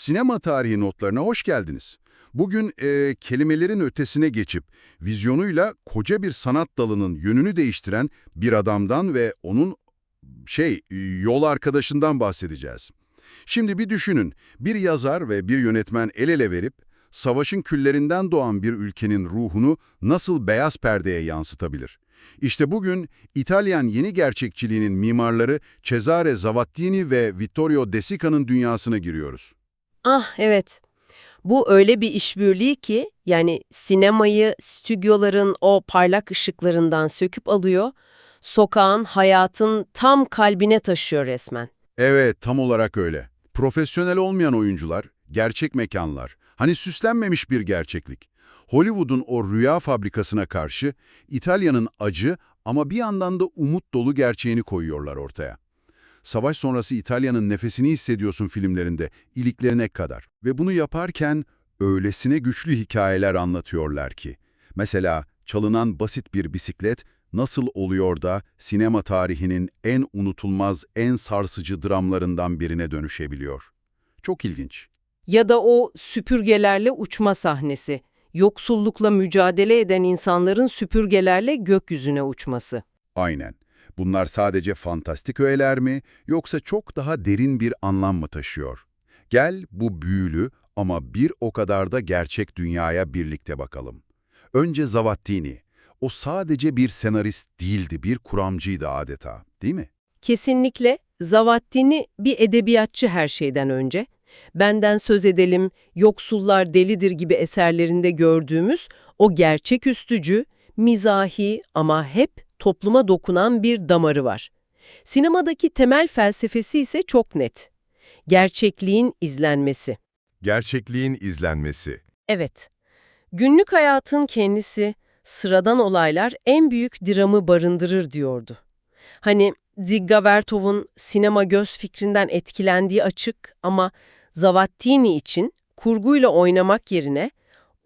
Sinema tarihi notlarına hoş geldiniz. Bugün e, kelimelerin ötesine geçip vizyonuyla koca bir sanat dalının yönünü değiştiren bir adamdan ve onun şey yol arkadaşından bahsedeceğiz. Şimdi bir düşünün, bir yazar ve bir yönetmen el ele verip savaşın küllerinden doğan bir ülkenin ruhunu nasıl beyaz perdeye yansıtabilir? İşte bugün İtalyan yeni gerçekçiliğinin mimarları Cesare Zavattini ve Vittorio De Sica'nın dünyasına giriyoruz. Ah evet. Bu öyle bir işbirliği ki yani sinemayı stüdyoların o parlak ışıklarından söküp alıyor, sokağın, hayatın tam kalbine taşıyor resmen. Evet, tam olarak öyle. Profesyonel olmayan oyuncular, gerçek mekanlar, hani süslenmemiş bir gerçeklik. Hollywood'un o rüya fabrikasına karşı İtalya'nın acı ama bir yandan da umut dolu gerçeğini koyuyorlar ortaya. Savaş sonrası İtalya'nın nefesini hissediyorsun filmlerinde, iliklerine kadar. Ve bunu yaparken öylesine güçlü hikayeler anlatıyorlar ki. Mesela çalınan basit bir bisiklet nasıl oluyor da sinema tarihinin en unutulmaz, en sarsıcı dramlarından birine dönüşebiliyor. Çok ilginç. Ya da o süpürgelerle uçma sahnesi. Yoksullukla mücadele eden insanların süpürgelerle gökyüzüne uçması. Aynen. Bunlar sadece fantastik öğeler mi yoksa çok daha derin bir anlam mı taşıyor? Gel bu büyülü ama bir o kadar da gerçek dünyaya birlikte bakalım. Önce Zavattini. O sadece bir senarist değildi, bir kuramcıydı adeta, değil mi? Kesinlikle Zavattini bir edebiyatçı her şeyden önce. Benden söz edelim, Yoksullar Delidir gibi eserlerinde gördüğümüz o gerçeküstücü, mizahi ama hep topluma dokunan bir damarı var. Sinemadaki temel felsefesi ise çok net. Gerçekliğin izlenmesi. Gerçekliğin izlenmesi. Evet, günlük hayatın kendisi, sıradan olaylar en büyük dramı barındırır diyordu. Hani Zigga Vertov'un sinema göz fikrinden etkilendiği açık ama Zavattini için kurguyla oynamak yerine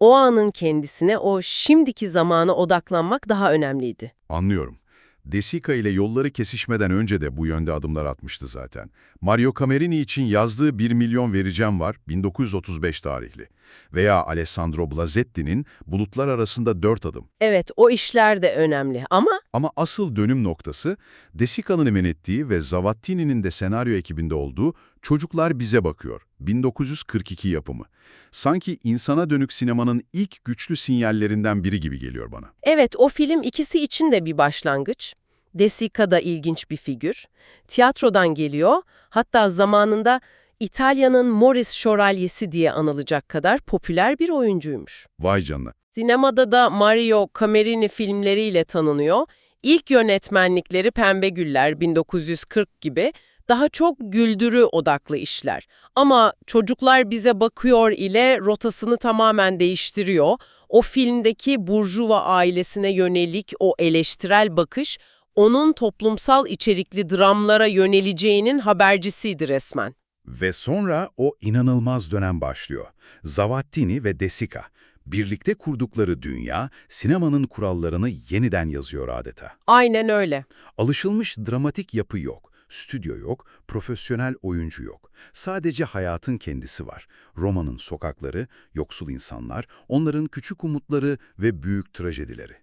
o anın kendisine, o şimdiki zamana odaklanmak daha önemliydi. Anlıyorum. De Sica ile yolları kesişmeden önce de bu yönde adımlar atmıştı zaten. Mario Camerini için yazdığı 1 milyon vereceğim var 1935 tarihli. Veya Alessandro Blasetti'nin Bulutlar Arasında 4 Adım. Evet, o işler de önemli ama Ama asıl dönüm noktası De Sica'nın emenettiği ve Zavattini'nin de senaryo ekibinde olduğu Çocuklar Bize Bakıyor 1942 yapımı. Sanki insana dönük sinemanın ilk güçlü sinyallerinden biri gibi geliyor bana. Evet, o film ikisi için de bir başlangıç. De Sica da ilginç bir figür. Tiyatrodan geliyor, hatta zamanında İtalya'nın Morris Şövalyesi diye anılacak kadar popüler bir oyuncuymuş. Vay canına. Sinemada da Mario Camerini filmleriyle tanınıyor. İlk yönetmenlikleri Pembe Güller 1940 gibi daha çok güldürü odaklı işler. Ama Çocuklar Bize Bakıyor ile rotasını tamamen değiştiriyor. O filmdeki Burjuva ailesine yönelik o eleştirel bakış onun toplumsal içerikli dramlara yöneleceğinin habercisiydi resmen. Ve sonra o inanılmaz dönem başlıyor. Zavattini ve De Sica. Birlikte kurdukları dünya, sinemanın kurallarını yeniden yazıyor adeta. Aynen öyle. Alışılmış dramatik yapı yok, stüdyo yok, profesyonel oyuncu yok. Sadece hayatın kendisi var. Roma'nın sokakları, yoksul insanlar, onların küçük umutları ve büyük trajedileri.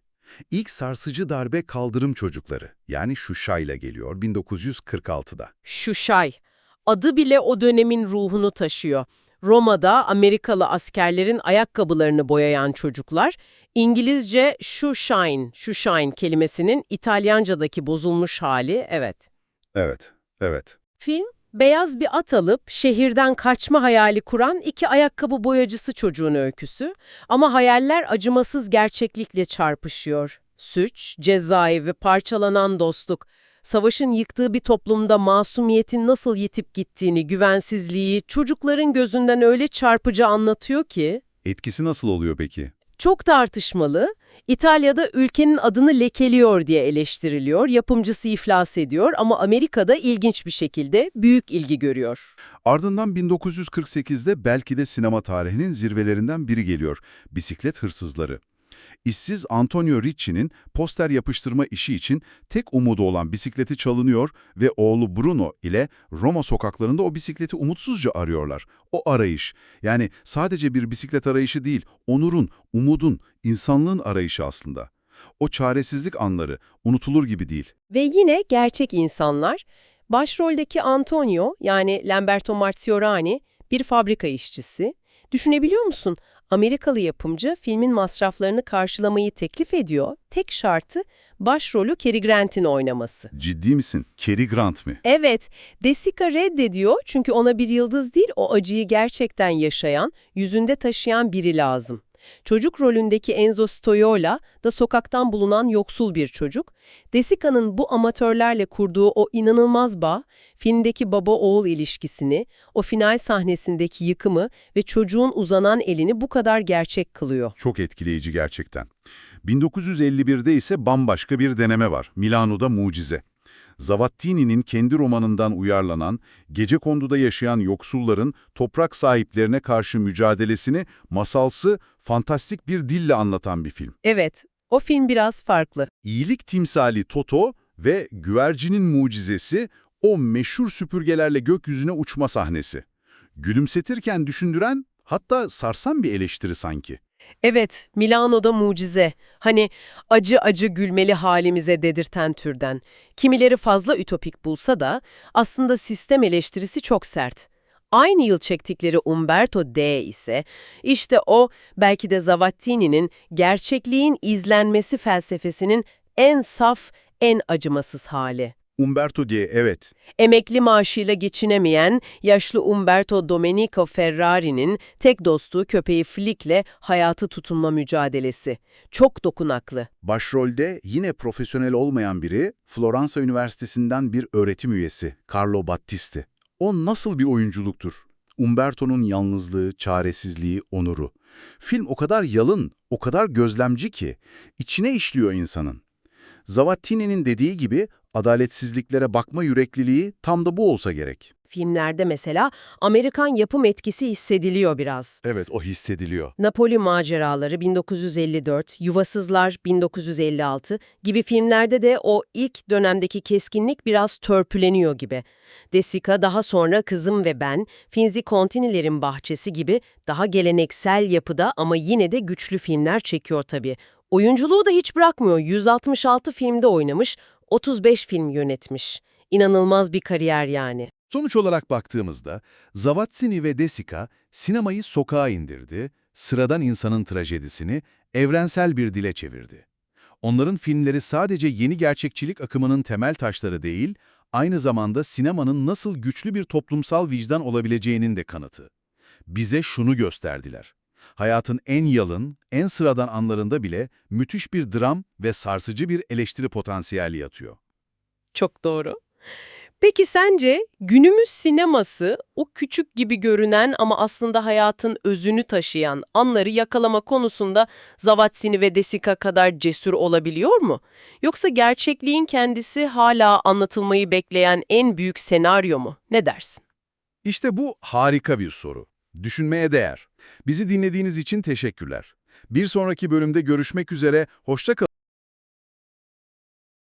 İlk sarsıcı darbe kaldırım çocukları, yani Şuşa ile geliyor 1946'da. Şuşay. Adı bile o dönemin ruhunu taşıyor. Roma'da Amerikalı askerlerin ayakkabılarını boyayan çocuklar, İngilizce shoeshine, shoeshine kelimesinin İtalyanca'daki bozulmuş hali, evet. Evet, evet. Film, beyaz bir at alıp şehirden kaçma hayali kuran iki ayakkabı boyacısı çocuğun öyküsü ama hayaller acımasız gerçeklikle çarpışıyor. Suç, cezai ve parçalanan dostluk, savaşın yıktığı bir toplumda masumiyetin nasıl yitip gittiğini, güvensizliği çocukların gözünden öyle çarpıcı anlatıyor ki, Etkisi nasıl oluyor peki? çok tartışmalı. İtalya'da ülkenin adını lekeliyor diye eleştiriliyor, yapımcısı iflas ediyor ama Amerika'da ilginç bir şekilde büyük ilgi görüyor. Ardından 1948'de belki de sinema tarihinin zirvelerinden biri geliyor. Bisiklet Hırsızları. İşsiz Antonio Ricci'nin poster yapıştırma işi için tek umudu olan bisikleti çalınıyor ve oğlu Bruno ile Roma sokaklarında o bisikleti umutsuzca arıyorlar. O arayış, yani sadece bir bisiklet arayışı değil, onurun, umudun, insanlığın arayışı aslında. O çaresizlik anları unutulur gibi değil. Ve yine gerçek insanlar, başroldeki Antonio yani Lamberto Marziorani bir fabrika işçisi. Düşünebiliyor musun? Amerikalı yapımcı filmin masraflarını karşılamayı teklif ediyor. Tek şartı başrolü Cary Grant'in oynaması. Ciddi misin? Cary Grant mi? Evet, Desica reddediyor çünkü ona bir yıldız değil o acıyı gerçekten yaşayan, yüzünde taşıyan biri lazım. Çocuk rolündeki Enzo Stoyola da sokaktan bulunan yoksul bir çocuk. Desica'nın bu amatörlerle kurduğu o inanılmaz bağ, filmdeki baba-oğul ilişkisini, o final sahnesindeki yıkımı ve çocuğun uzanan elini bu kadar gerçek kılıyor. Çok etkileyici gerçekten. 1951'de ise bambaşka bir deneme var. Milano'da Mucize. Zavattini'nin kendi romanından uyarlanan, gecekonduda yaşayan yoksulların toprak sahiplerine karşı mücadelesini masalsı, fantastik bir dille anlatan bir film. Evet, o film biraz farklı. İyilik timsali Toto ve güvercinin mucizesi o meşhur süpürgelerle gökyüzüne uçma sahnesi. Gülümsetirken düşündüren, hatta sarsan bir eleştiri sanki. Evet, Milano'da mucize. Hani acı acı gülmeli halimize dedirten türden. Kimileri fazla ütopik bulsa da aslında sistem eleştirisi çok sert. Aynı yıl çektikleri Umberto D ise işte o belki de Zavattini'nin gerçekliğin izlenmesi felsefesinin en saf, en acımasız hali. Umberto G. evet. Emekli maaşıyla geçinemeyen yaşlı Umberto Domenico Ferrari'nin tek dostu köpeği Flick'le hayatı tutunma mücadelesi. Çok dokunaklı. Başrolde yine profesyonel olmayan biri, Floransa Üniversitesi'nden bir öğretim üyesi, Carlo Battisti. O nasıl bir oyunculuktur? Umberto'nun yalnızlığı, çaresizliği, onuru. Film o kadar yalın, o kadar gözlemci ki, içine işliyor insanın. Zavattini'nin dediği gibi, adaletsizliklere bakma yürekliliği tam da bu olsa gerek. Filmlerde mesela Amerikan yapım etkisi hissediliyor biraz. Evet, o hissediliyor. Napoli Maceraları 1954, Yuvasızlar 1956 gibi filmlerde de o ilk dönemdeki keskinlik biraz törpüleniyor gibi. Desica daha sonra Kızım ve Ben, Finzi Contini'lerin Bahçesi gibi daha geleneksel yapıda ama yine de güçlü filmler çekiyor tabii. Oyunculuğu da hiç bırakmıyor. 166 filmde oynamış, 35 film yönetmiş. İnanılmaz bir kariyer yani. Sonuç olarak baktığımızda, Zavattini ve Desica sinemayı sokağa indirdi, sıradan insanın trajedisini evrensel bir dile çevirdi. Onların filmleri sadece yeni gerçekçilik akımının temel taşları değil, aynı zamanda sinemanın nasıl güçlü bir toplumsal vicdan olabileceğinin de kanıtı. Bize şunu gösterdiler. Hayatın en yalın, en sıradan anlarında bile müthiş bir dram ve sarsıcı bir eleştiri potansiyeli yatıyor. Çok doğru. Peki sence günümüz sineması o küçük gibi görünen ama aslında hayatın özünü taşıyan anları yakalama konusunda Zavattini ve Desica kadar cesur olabiliyor mu? Yoksa gerçekliğin kendisi hala anlatılmayı bekleyen en büyük senaryo mu? Ne dersin? İşte bu harika bir soru. Düşünmeye değer. Bizi dinlediğiniz için teşekkürler. Bir sonraki bölümde görüşmek üzere, hoşça kalın.